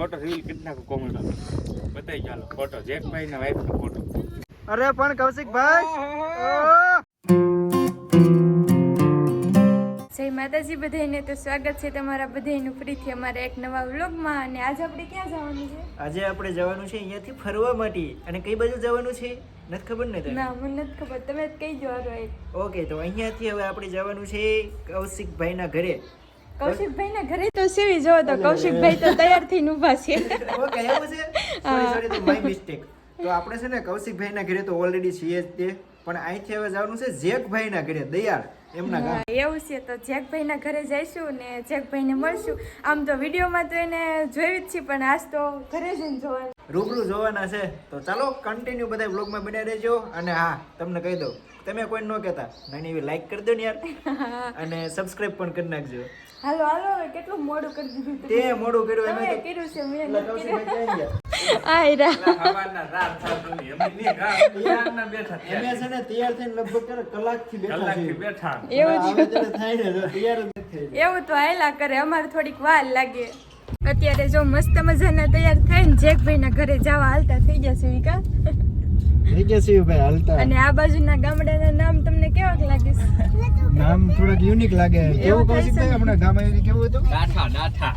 Photo reel કરી નાખો comment બતાવી ચાલો ફોટો જેકભાઈ ના વાઈફ નો ફોટો અરે પણ કૌશિકભાઈ જય માતાજી બધાને. તો સ્વાગત છે તમારા બધાનું. ફરીથી અમારા એક નવા વ્લોગમાં. અને આજે આપણે ક્યાં જવાનું છે? આજે આપણે જવાનું છે અહીંયાથી ફરવા માટે. અને કઈ બાજુ જવાનું છે? નથી ખબર ને ના મને નથી ખબર. તમે કઈ જવાનું ઓકે તો અહીંયાથી હવે આપણે જવાનું છે કૌશિકભાઈના ઘરે. કૌશિકભાઈ ના ઘરે તો સીવી જો તો કૌશિકભાઈ તો તૈયાર થઈને ઊભા છે. ઓકે એવું છે? સોરી સોરી તો માય મિસ્ટેક તો આપણે છે ને કૌશિકભાઈના ઘરે તો ઓલરેડી છીએ જ તે પણ અહીંથી હવે જવાનું છે જેકભાઈ ના ઘરે દયાળ એમના ગામ. એવું છે. તો જેકભાઈ ના ઘરે જઈશું ને જેકભાઈ ને મળશું. આમ તો વિડીયોમાં તો એને જોયું જ છે પણ આજ તો ઘરે જઈને જોવાનું. રૂબરૂ જોવાના છે. તો ચાલો કન્ટિન્યુ બધા બ્લોગમાં બન્યા રહેજો. અને હા તમને કહી દઉં તમે કોઈ ન કહેતા નાની એવી લાઈક કરી દો ને યાર. અને સબસ્ક્રાઈબ પણ કરી નાખજો. હાલો હાલો હવે કેટલું મોડું કરી દીધું તે મોડું કર્યું એમ કર્યું છે મેં એટલે નથી કર્યું. કૌશિકભાઈ ક્યાં ગયા. આય રા હવાના રાત થાતું. અમે ની રાત તૈયારના બેઠા અમે છે ને તૈયાર થઈને લગભગ કલાકથી બેઠા કલાકથી બેઠા. એવું જ. થાય ને તૈયાર જ થઈ એવું તો હાયલા કરે અમારે થોડીક વાર લાગે. અત્યારે જો મસ્ત મજાના તૈયાર થઈને જેકભાઈ ના ઘરે જવા હાલતા થઈ જશે વિકા હાલતા. અને આ બાજુના ગામડાના નામ તમને કેવાક લાગે નામ થોડુંક યુનિક લાગે. કેવું કૌશિકભાઈ આપણા ગામ આવ્યું કેવું હતું? ડાઠા ડાઠા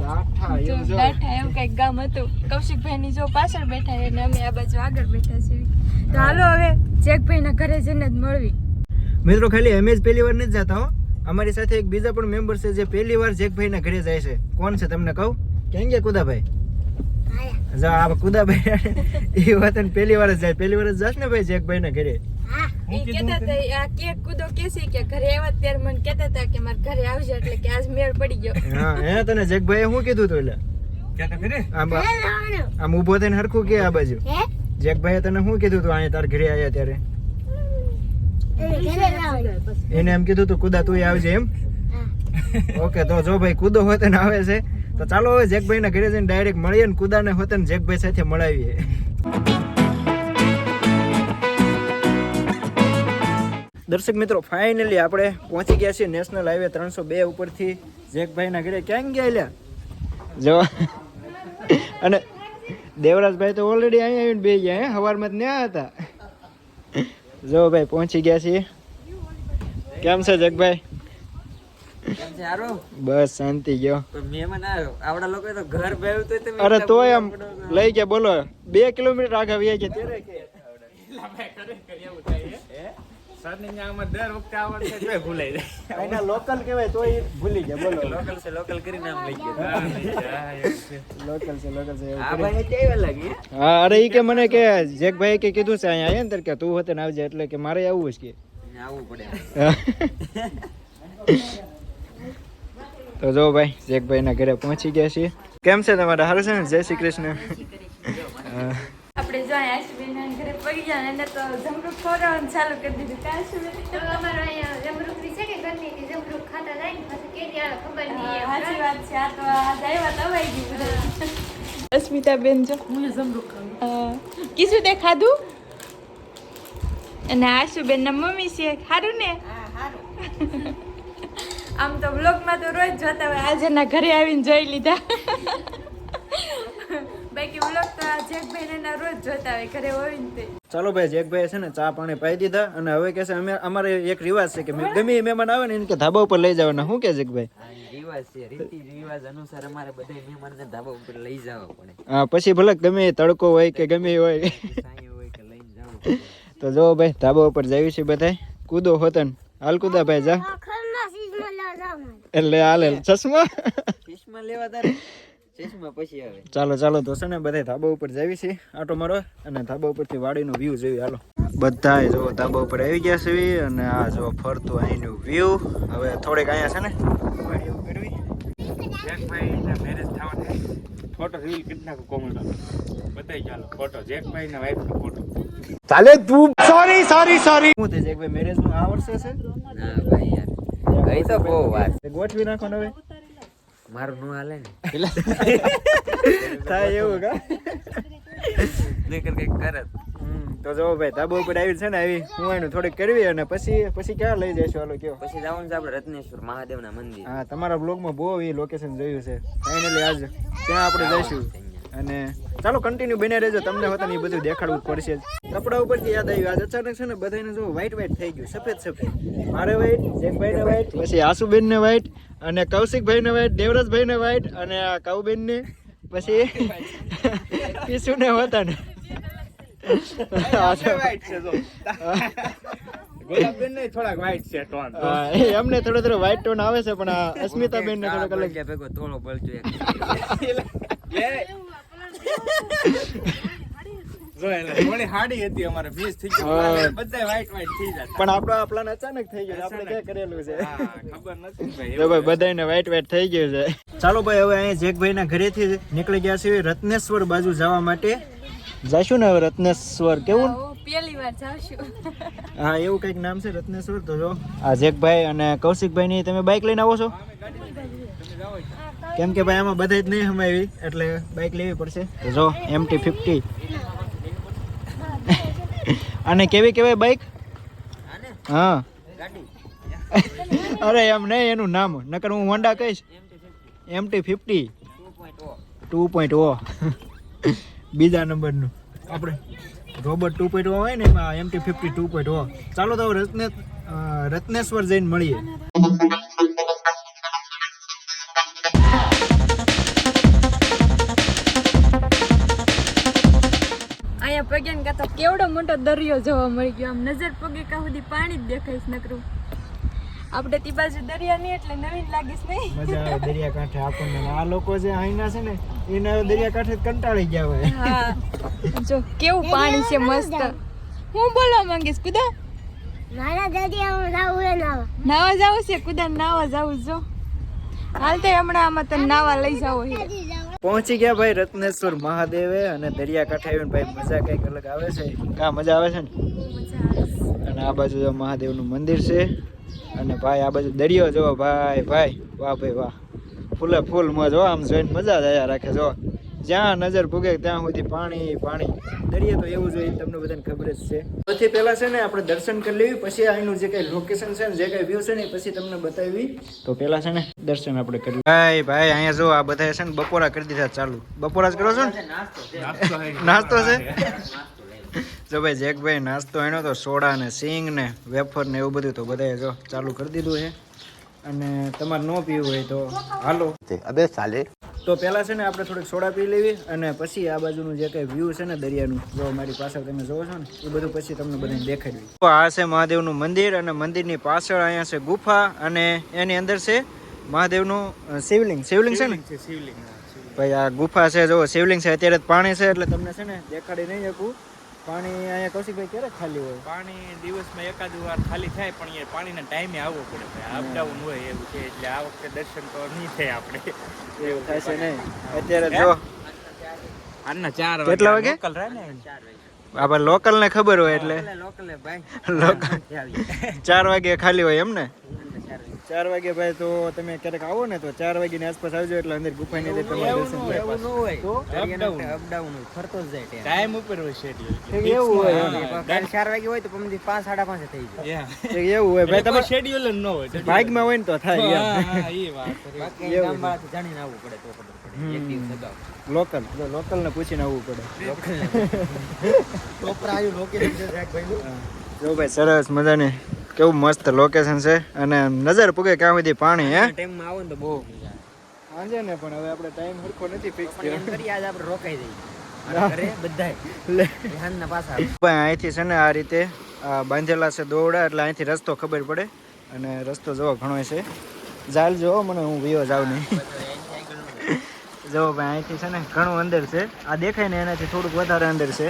દાઠા એવું જો. ડાઠા એવું કંઈક ગામ હતું. કૌશિકભાઈ ની જો પાછળ બેઠા અને અમે આ બાજુ આગળ બેઠા છીએ. તો હાલો હવે ચેકભાઈ ના ઘરે જઈને જ મળવી. મિત્રો ખાલી અમે જ પહેલી વાર નથી જતા હો. અમારી સાથે એક બીજા પણ મેમ્બર છે જે પહેલી વાર જેકભાઈ ના ઘરે જાય છે. કોણ છે તમને કહું? કેમ કે કુદાભાઈ? જો આ કુદાભાઈ એ વાત પહેલી વાર જ જાય. પહેલી વાર જ જાશ ને ભાઈ જેકભાઈ ના ઘરે એ કહેતા હતા આ કેક કુદો કેસી કે ઘરે આવ્યા ત્યારે મને કહેતા હતા કે મારા ઘરે આવજો એટલે કે આજ મેળ પડી ગયો. હા હે તને જેકભાઈ શું કીધું તું એટલે? આમ આમ ઊભો થઈને હરખું કે આ બાજુ? જેકભાઈએ તને શું કીધું તું અહીંયા તાર ઘરે આવ્યા ત્યારે? એને એમ કીધું તું કુદા તું આવજે એમ. ઓકે તો જો ભાઈ કુદો હોય ને આવે છે. તો ચાલો હવે જેકભાઈ ના ઘરે જઈને ડાયરેક્ટ મળીએ ને કુદાને હોતે ને જેકભાઈ સાથે મળાવીએ. દર્શક મિત્રો ફાઇનલી આપણે પહોંચી ગયા છીએ નેશનલ હાઈવે ત્રણસો બે ઉપરથી. જેકભાઈ ના ઘરે ક્યાં ગયા લ્યા? જવા અને દેવરાજભાઈ તો ઓલરેડી અહીંયા આવીને બે ગયા, હે? સવારમાં જ ન્યા હતા. જો ભાઈ, પહોંચી ગયા છીએ. કેમ છે જગભાઈ બસ શાંતિ ગયો આવડા લોકો તો ઘર બેવું તો તમે અરે તોય આમ લઈ ગયા બોલો. બે કિલોમીટર આગળ વ્યા ગયા ત્યારે કે? સરની આમાં દર વખતે આવડે છે તોય ભૂલાઈ જાય. એના લોકલ કહેવાય તોય ભૂલી ગયા બોલો. લોકલ છે લોકલ કરી નામ લઈ ગયા. હા, નહીં જાય, એવું છે. લોકલ છે લોકલ છે એવું આ કરે. ભાઈ કેવા લાગી હા? અરે ઈ કે મને કે જેકભાઈ કે કીધું છે અહીંયા આયા ને ત્યારે કે તું હોતે ને આવજે એટલે કે મારે આવવું છે કે આવવું પડે. તો જો ભાઈ જેકભાઈ ના ઘરે પહોંચી ગયા છીએ. કેમ છે તમારે? સારું છે ને? જય શ્રી કૃષ્ણ. આપણે જો આશુબેન ઘરે પડી ગયા અને તો જમરૂખ ખવડાવવાનું ચાલુ કરી દીધું. કાં આશુબેન? અમારો અહીંયા જમરૂખની છે કે ગરમીની જમરૂખ ખાતા જાય ને પછી કેરી આવે ખબર નહીં સાચી વાત છે. આ તો આજ આવ્યા અવાઈ ગયું અસ્મિતાબેન જો. હું જમરૂખ ખાવું કીધું તે ખાધું? અને આશુબેન ના મમ્મી છે. સારું ને? આમ તો બ્લોગમાં તો રોજ જોતા હોય આજે ના ઘરે આવીને જોઈ લીધા. બાકી બ્લોગ તો આ જેકભાઈ ના રોજ જોતા હોય ઘરે હોય ને તે. ચાલો ભાઈ જેકભાઈ છે ને ચા પાણી પાઈ દીધા અને હવે કે છે અમે અમારે એક રિવાજ છે કે ગમે એ મહેમાન આવે ને એને કે ધાબા ઉપર લઈ જવાના. શું કે જેકભાઈ રિવાજ છે. રીતિ રિવાજ અનુસાર અમારે બધા મહેમાનને ધાબા ઉપર લઈ જવા પડે. હા પછી ભલે ગમે એ તડકો હોય કે ગમે એ હોય. હોય કે લઈને જવું તો જો ભાઈ ધાબા ઉપર જઈએ છીએ બધા કૂદો હોતન. હાલ કૂદા ભાઈ જા. એટલે હાલે ચશ્મા? ચશ્મા લેવા તારે? ચશ્મા પછી આવે ચાલો ચાલો તો છે ને બધા ધાબા ઉપર જાવી છે આટો મારો અને ધાબા ઉપરથી વાડીનો વ્યૂ જોઈએ હાલો. બધા જો ધાબા ઉપર આવી ગયા છે અને આ જો ફરતું અહીંનું વ્યૂ હવે થોડીક અહીંયા છે ને જેકભાઈ ના મેરેજ થવાની ફોટો રીલ કેટલા કોમેન્ટ બતાવી ચાલો ફોટો જેકભાઈ ના વાઈફ નો ફોટો શું છે ભાઈ મેરેજનું આ વર્ષે છે? ના ભાઈ યાર ગઈ તો બહુ વાત. ગોઠવી નાખો હવે. મારું નું હાલે ને. થાય એવું કા? નકર કંઈક કરે હમ. તો જો ભાઈ ધાબો ઉપર આવી છે ને આવી હું એનું થોડીક કરવી અને પછી પછી ક્યાં લઈ જઈશું? હાલો કયો. પછી જવાનું છે આપણે રત્નેશ્વર મહાદેવના મંદિર. હા તમારા બ્લોગમાં બહુ એ લોકેશન જોયું છે. ફાઇનલી આજ ત્યાં આપણે જઈશું. અને ચાલો કન્ટિન્યુ બને રહેજો. તમને હોતા એ બધું દેખાડવું પડશે કપડા ઉપરથી યાદ આવ્યું. આજ અચાનક છે ને બધાને જો વ્હાઈટ વ્હાઈટ થઈ ગયું. સફેદ સફેદ. મારે વ્હાઈટ જેકભાઈને વ્હાઈટ પછી આસુબેનને વ્હાઈટ અને કૌશિકભાઈને વ્હાઈટ દેવરાજભાઈને વ્હાઈટ અને આ કાઉબેનને પછી પીસુને હોતા ને. white છે ને થોડાક white છે tone. હા, એ અમને થોડો થોડો વ્હાઈટ ટોન આવે છે પણ અસ્મિતાબેન ને થોડોક અલગ ભેગો થોડો બળજો પણ આપણો આ અચાનક થઈ ગયો આપણે ક્યાં કરેલું છે? હા, ખબર નથી ને ભાઈ બધાને વાઈટ વાઈટ થઈ ગયું છે. ચાલો ભાઈ હવે અહીંયા જેકભાઈના ઘરેથી નીકળી ગયા છીએ રત્નેશ્વર બાજુ જવા માટે. જઈશું ને હવે રત્નેશ્વર? કેવું? હું પહેલી વાર જશું હા એવું કંઈક નામ છે રત્નેશ્વર? તો જો. આ જેકભાઈ અને કૌશિકભાઈ ની તમે બાઇક લઈને આવો છો? કેમ કે ભાઈ, આમાં બધા જ નહીં હમાવી એટલે બાઇક લેવી પડશે. જો એમ એમટી ફિફ્ટી અને કેવી કેવાય બાઇક હા. અરે, એમ નહીં, એનું નામ. નકર હું હોન્ડા કહીશ. MT fifty two point O. બીજા નંબરનું. આપણે રોબોટ ટુ પોઈન્ટ ઓ હોય ને, એમાં M T fifty two point O. ચાલો તો રત્ને રત્નેશ્વર જઈને મળીએ. અહીંયા પગે ને કાં કેવડો મોટો દરિયો જોવા મળી ગયો. આમ નજર પગે કા સુધી પાણી જ દેખાઈશ નકરું. આપણે તી બાજુ દરિયા નહીં એટલે નવીન લાગીશ નહીં. મજા આવે દરિયાકાંઠે આપણને. આ લોકો જે અહીંના છે ને એના દરિયાકાંઠે જ કંટાળી ગયા હોય. હા. જો કેવું પાણી છે મસ્ત. હું બોલવા માંગીશ કુદા? મારા દરિયામાં જાવું હે નાવા. નાવા જાવું છે? કુદા નાવા જાવું જો. હાલ તો હમણાં આમાં તને નાવા લઈ જાવો પહોંચી ગયા ભાઈ રત્નેશ્વર મહાદેવે અને દરિયાકાંઠે આવીને ભાઈ મજા કંઈક અલગ આવે છે? કા મજા આવે છે ને? અને આ બાજુ મહાદેવનું મંદિર છે અને ભાઈ આ બાજુ દરિયો જોવો ભાઈ ભાઈ વાહ ભાઈ વાહ. ફૂલે ફૂલ મોજ હો આમ જોઈને મજા જ આયા રાખે જો. જ્યાં નજર ભૂગે ત્યાં સુધી પાણી પાણી. દરિયા તો એવું જોઈએ તમને બધાને ખબર જ છે. સૌથી પહેલા છે ને આપણે દર્શન કરી લેવી પછી અહીંનું જે કઈ લોકેશન છે ને જે કઈ વ્યૂ છે ને પછી તમને બતાવી. તો પહેલા છે ને દર્શન આપણે કરી ભાઈ ભાઈ અહીંયા જો આ બધા છે ને બપોરા કરી દીધા ચાલુ. બપોરા જ કરો છો ને? નાસ્તો છે. જો ભાઈ જેકભાઈ નાસ્તો એનો તો સોડા ને સિંગ ને વેફર ને એવું બધું તો બધાએ જો ચાલુ કરી દીધું છે. અને તમારે ન પીવું હોય તો હાલો. અબે સાલે. તો પહેલાં છે ને આપણે થોડીક સોડા પી લેવી અને પછી આ બાજુનું જે કંઈ વ્યૂ છે ને દરિયાનું જો મારી પાછળ તમે જોવો છો ને એ બધું પછી તમને બધાને દેખાડવી. તો આ છે મહાદેવનું મંદિર અને મંદિરની પાછળ અહીંયા છે ગુફા અને એની અંદર છે મહાદેવનું શિવલિંગ. શિવલિંગ છે ને? શિવલિંગ ભાઈ આ ગુફા છે જો શિવલિંગ છે અત્યારે પાણી છે એટલે તમને છે ને દેખાડી નહીં શકું. પાણી અહીંયા કૌશિકભાઈ ક્યારે ખાલી હોય? પાણી દિવસમાં એકાદ વાર ખાલી થાય પણ એ પાણીના ટાઈમે આવવો પડે ભાઈ. અપડાઉન હોય એવું છે એટલે આ વખતે દર્શન તો નહીં થાય આપણે. એવું થાય છે નહીં. અત્યારે જો આના ચાર કેટલા વાગે? લોકલ રહે ને? આપણે લોકલ ને ખબર હોય એટલે. લોકલ ભાઈ. લોકલ. ચાર વાગે ખાલી હોય એમ ને? ચાર વાગે. ભાઈ તો તમે ક્યારેક આવો ને તો ચાર વાગ્યાની આસપાસ આવજો એટલે અંદર ગુફા ની તમારે દર્શન. એવું ન હોય. તો? અપડાઉન હોય ફરતો જ જાય ટાઈમ ઉપર હોય. ઠીક એવું હોય કાલ ચાર વાગે હોય તો પમદી પાંચ સાડા પાંચે થઈ જાય. એવું હોય. ભાઈ તમારે schedule ન હોય ભાગમાં હોય ને તો થાય એ વાત જાણીને આવવું પડે તો ખબર પડે. એક દિવસ અગાઉ. લોકલ લોકલ ને પૂછીને આવવું પડે. આવ્યું લોકેશન છે સાહેબ ભાઈ જો ભાઈ સરસ મજાની કેવું મસ્ત લોકેશન છે અને નજર પૂગે ક્યાં સુધી પાણી હે? ટાઈમમાં આવો ને તો બહુ મજા આવે. સાંજે ને પણ હવે આપણે ટાઈમ સરખો નથી ફિક્સ એમ કરી આજ આપણે રોકાઈ જઈએ. બધાય. અહીંથી છે ને આ રીતે બાંધેલા છે દોડા એટલે અહીંથી રસ્તો ખબર પડે. અને રસ્તો જોવો ઘણો છે. જાલ જોવો મને હું વિયો જાઉં નહીં. જો ભાઈ અહીંથી છે ને ઘણું અંદર છે. આ દેખાય ને એનાથી થોડુંક વધારે અંદર છે.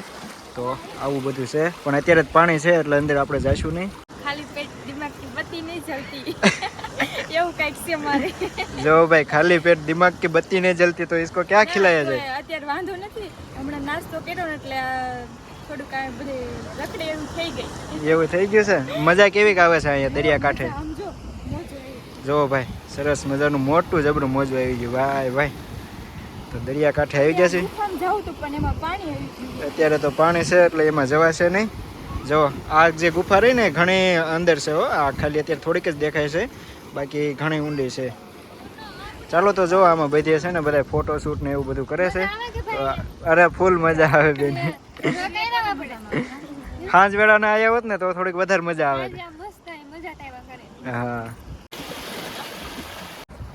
તો આવું બધું છે. પણ અત્યારે જ પાણી છે એટલે અંદર આપણે જઈશું નહીં ખાલી પેટ દિમાગથી બત્તી નહીં જલતી એવું કંઈક છે મારે જો ભાઈ ખાલી પેટ દિમાગ की બત્તી નહીં જલતી તો इसको क्या ખિલાયા તો જાય અત્યારે વાંધો નથી હમણાં નાસ્તો કર્યો ને એટલે આ થોડુંક આ બધે રખડે એવું થઈ ગઈ એવું થઈ ગયું છે મજા કેવી આવે છે અહીંયા દરિયા કાંઠે આમ જો મોજો આવી. જો ભાઈ સરસ મજાનું મોટું જબરું મોજું આવી ગયું ભાઈ ભાઈ તો દરિયા કાંઠે આવી ગયા છે ગુફામાં જાઉં તો પણ એમાં પાણી આવી ગયું અત્યારે તો પાણી છે એટલે એમાં જવાશે નહીં જો આ જે ગુફા રહી ને ઘણી અંદર છે હો આ ખાલી અત્યારે થોડીક જ દેખાય છે બાકી ઘણી ઊંડી છે. ચાલો તો જો આમાં બધી છે ને બધા ફોટો શૂટ ને એવું બધું કરે છે. અરે ફૂલ મજા આવે બેન. સાંજ વેળાને આવ્યા હોત ને તો થોડીક વધારે મજા આવે. હા.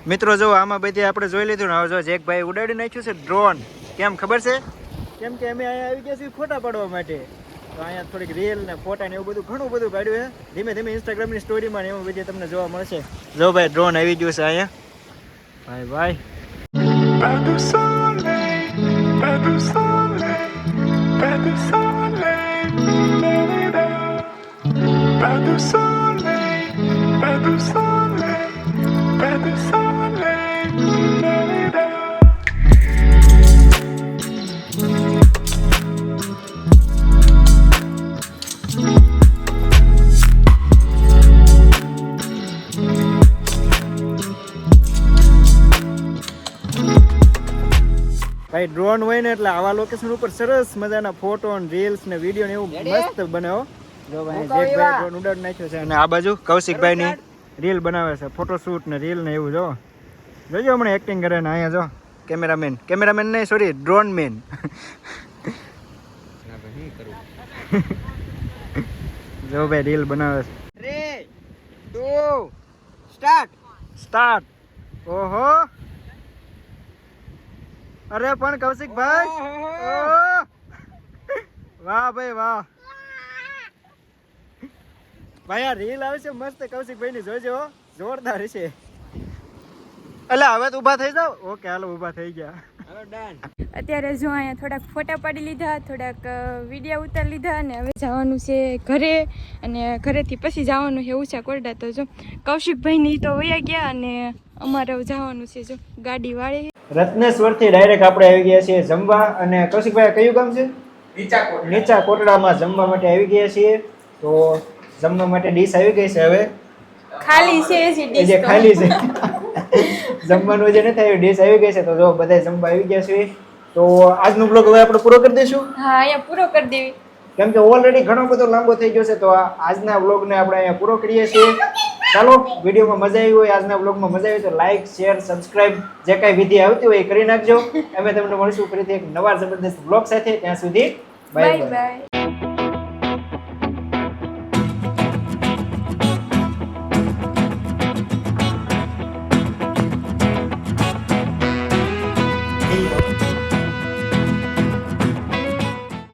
મિત્રો જો આમાં બધી આપણે જોઈ લીધું ને હવે જો જેકભાઈ ઉડાડી નાખ્યું છે ડ્રોન કેમ ખબર છે? કેમ કે અમે અહીંયા આવી ગયા છીએ ફોટા પાડવા માટે. તો અહીંયા થોડીક રીલ ને ફોટા ને એવું બધું ઘણું બધું કાઢ્યું છે. ધીમે ધીમે ઇન્સ્ટાગ્રામની સ્ટોરીમાં ને એવું બધી તમને જોવા મળશે. જો ભાઈ ડ્રોન આવી ગયું છે અહીંયા. ભાઈ ભાઈ. Pas de soleil, pas de soleil, pas de soleil. ભાઈ ડ્રોન હોય ને એટલે આવા લોકેશન ઉપર સરસ મજાના ફોટો ને રીલ્સ ને વીડિયો ને એવું મસ્ત બન્યો જો ભાઈ જેકભાઈ ડ્રોન ઉડાડ નાખ્યો છે અને આ બાજુ કૌશિકભાઈ ની રીલ બનાવે છે ફોટોશૂટ ને રીલ ને એવું જો. જોજો હમણાં એક્ટિંગ કરે ને અહીંયા જો. કેમેરામેન કેમેરામેન નહીં સોરી ડ્રોન મેન જો ભાઈ રીલ બનાવે છે. થ્રી ટુ સ્ટાર્ટ સ્ટાર્ટ ઓહો. અરે પણ કૌશિકભાઈ ઓહ! વાહ ભાઈ વાહ. ભાઈ આ રીલ આવશે છે મસ્ત કૌશિકભાઈ ની જોજો જોરદાર છે. એટલે હવે તો ઊભા થઈ જાવ ઓકે હાલો ઊભા થઈ ગયા. અત્યારે જો અહીંયા થોડાક ફોટા પાડી લીધા થોડાક વીડિયો ઉતારી લીધા અને હવે જવાનું છે ઘરે. અને ઘરેથી પછી જવાનું છે ઉષા કોરડા. તો જો કૌશિકભાઈની તો વયા ગયા અને અમારે જવાનું છે જો ગાડી વાળી. રત્નેશ્વરથી ડાયરેક્ટ આપણે આવી ગયા છીએ જમવા. અને કૌશિકભાઈ કયું ગામ છે? નીચા કોટડામાં જમવા માટે આવી ગયા છીએ. તો જમવા માટે ડીશ આવી ગઈ છે હવે. ખાલી છે જે ખાલી છે. જમવાનું જે નથી આવ્યું ડીશ આવી ગઈ છે. તો જો બધા જમવા આવી ગયા છે તો આજનો બ્લોગ હવે આપણે પૂરો કરી દઈશું? હા અહીંયા પૂરો કરી દેવી. કેમ કે ઓલરેડી ઘણો બધો લાંબો થઈ ગયો છે તો આજના વ્લોગને આપણે અહીંયા પૂરો કરીએ છીએ. ચાલો વિડીયોમાં મજા આવી હોય આજના વ્લોગમાં મજા આવી તો લાઈક શેર સબસ્ક્રાઇબ જે કાંઈ વિધિ આવતી હોય એ કરી નાખજો. અમે તમને મળીશું ફરીથી એક નવા જબરદસ્ત બ્લોગ સાથે. ત્યાં સુધી બાય બાય